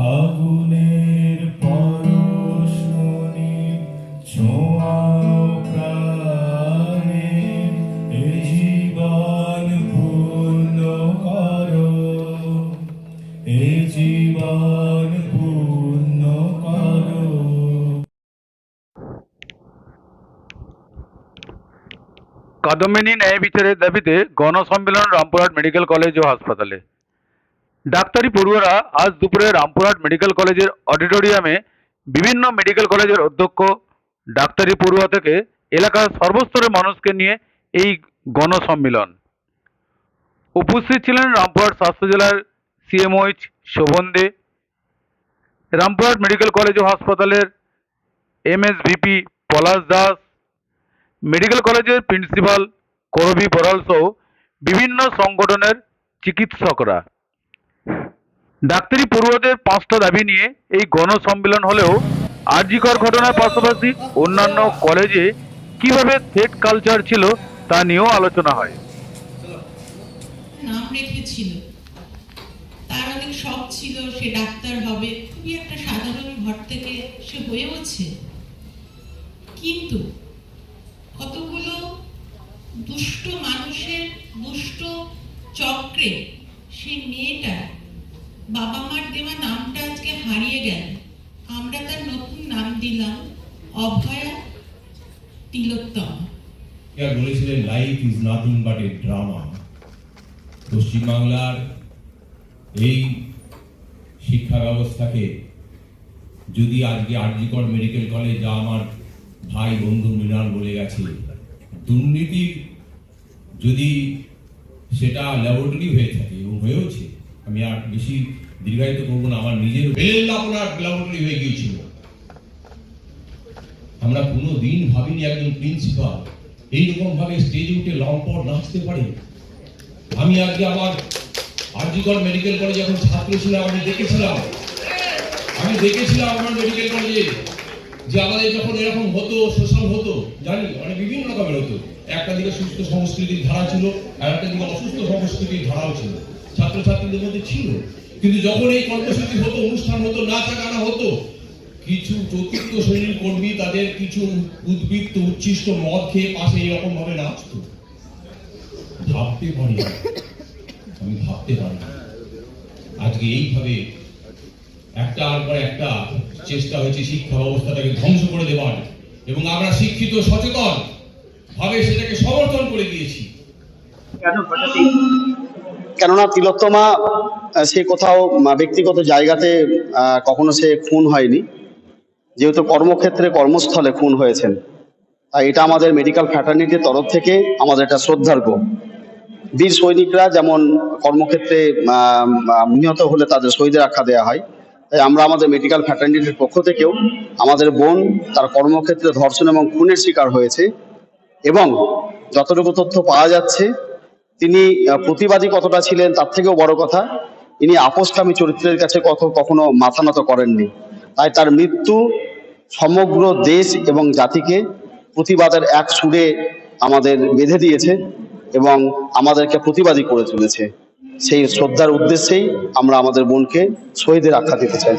আগুনের এ কাদম্বিনী ন্যায় বিচারের দাবিতে গণসম্মেলন রামপুরহাট মেডিকেল কলেজ ও হাসপাতালে। ডাক্তারি পড়ুয়ারা আজ দুপুরে রামপুরহাট মেডিকেল কলেজের অডিটোরিয়ামে বিভিন্ন মেডিকেল কলেজের অধ্যক্ষ, ডাক্তারি পড়ুয়া থেকে এলাকার সর্বস্তরের মানুষকে নিয়ে এই গণসম্মিলন। উপস্থিত ছিলেন রামপুরহাট স্বাস্থ্য জেলার CMOH Shovan De, Rampurhat medical college ও হাসপাতালের এমএসভিপি পলাশ দাস, মেডিকেল কলেজের প্রিন্সিপাল করবি বড়াল সহ বিভিন্ন সংগঠনের চিকিৎসকরা। ডাক্তারি পড়ুয়াদের পাঁচটা দাবি নিয়ে এই গণসম্মেলন হলেও আরজিকর ঘটনার পাশাপাশি অন্যান্য কলেজে কীভাবে থ্রেড কালচার ছিল তা নিয়েও আলোচনা হয়। সে মেয়েটা বাবা মার দেওয়া নামটা আজকে হারিয়ে গেল। আমরা তার নতুন নাম দিলাম, অভয়া তিলোত্তমা। আর বলেছিলেন life is nothing but a drama পশ্চিমবাংলার এই শিক্ষা ব্যবস্থাকে যদি আজকে আরজিকর মেডিকেল কলেজ যা আমার ভাই বন্ধু মৃণাল বলে গেছে দুর্নীতি যদি সেটা ল্যাবরেটরি হয়ে থাকে এবং হয়েওছে আমি আর বেশি দীর্ঘায়িত করব না, আমার নিজের হয়ে গিয়েছিল। আমরা কোনো দিন ভাবিনি একজন প্রিন্সিপাল এইরকম ভাবে স্টেজে উঠে লম্পট নাচতে পারে। আমি আজকে আমার আরজিকর মেডিকেল কলেজে যখন ছাত্র ছিলাম, আমি দেখেছিলাম। আমি দেখেছিলাম আমার মেডিকেল কলেজে যে আমাদের যখন এরকম হতো, শোষণ হতো জানি অনেক বিভিন্ন রকমের হতো। একটা দিকে সুস্থ সংস্কৃতির ধারা ছিল, আর একটা দিকে অসুস্থ সংস্কৃতির ধারাও ছিল। ছাত্রছাত্রীদের মধ্যে ছিল। কিন্তু যখন এই কর্মসূচি হতো, অনুষ্ঠান হতো নাচা গানা হতো, কিছু চতুর্থ শ্রেণির কর্মী তাদের কিছু উদ্বৃত্ত, উচ্ছিষ্ট মদ খেয়ে পাশে এরকম ভাবে নাচতো। ভাবতে পারি আমি ভাবতে পারি আজকে এইভাবে একটা আর পর একটা চেষ্টা হয়েছে শিক্ষা ব্যবস্থাটাকে ধ্বংস করে দেওয়ার এবং আমরা শিক্ষিত, সচেতন ভাবে সেটাকে সমর্থন করে দিয়েছি। কেননা তিলোত্তমা সে কোথাও ব্যক্তিগত জায়গাতে কখনো সে খুন হয়নি। যেহেতু কর্মক্ষেত্রে কর্মস্থলে খুন হয়েছেন। তাই এটা আমাদের মেডিকেল ফ্যাটার্নিটির তরফ থেকে আমাদের এটা শ্রদ্ধার্ঘ বীর সৈনিকরা যেমন কর্মক্ষেত্রে নিহত হলে তাদের শহীদের আখ্যা দেওয়া হয়, তাই আমরা আমাদের মেডিকেল ফ্যাটার্নিটির পক্ষ থেকেও আমাদের বোন তার কর্মক্ষেত্রে ধর্ষণ এবং খুনের শিকার হয়েছে এবং যতটুকু তথ্য পাওয়া যাচ্ছে তিনি প্রতিবাদী কতটা ছিলেন তার থেকেও বড় কথা, ইনি আপোষকামী চরিত্রের কাছে কত, কখনো মাথা নত করেননি। তাই তার মৃত্যু সমগ্র দেশ এবং জাতিকে প্রতিবাদের এক সুরে আমাদের বেঁধে দিয়েছে এবং আমাদেরকে প্রতিবাদী করে তুলেছে। সেই শ্রদ্ধার উদ্দেশ্যেই আমরা আমাদের বোনকে শহীদের আখ্যা দিতে চাই।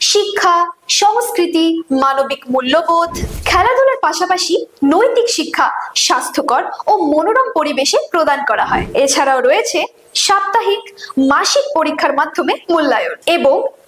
শিক্ষা, সংস্কৃতি, মানবিক মূল্যবোধ, খেলাধুলার পাশাপাশি নৈতিক শিক্ষা, স্বাস্থ্যকর ও মনোরম পরিবেশে প্রদান করা হয়। এছাড়াও রয়েছে সাপ্তাহিক মাসিক পরীক্ষার মাধ্যমে মূল্যায়ন এবং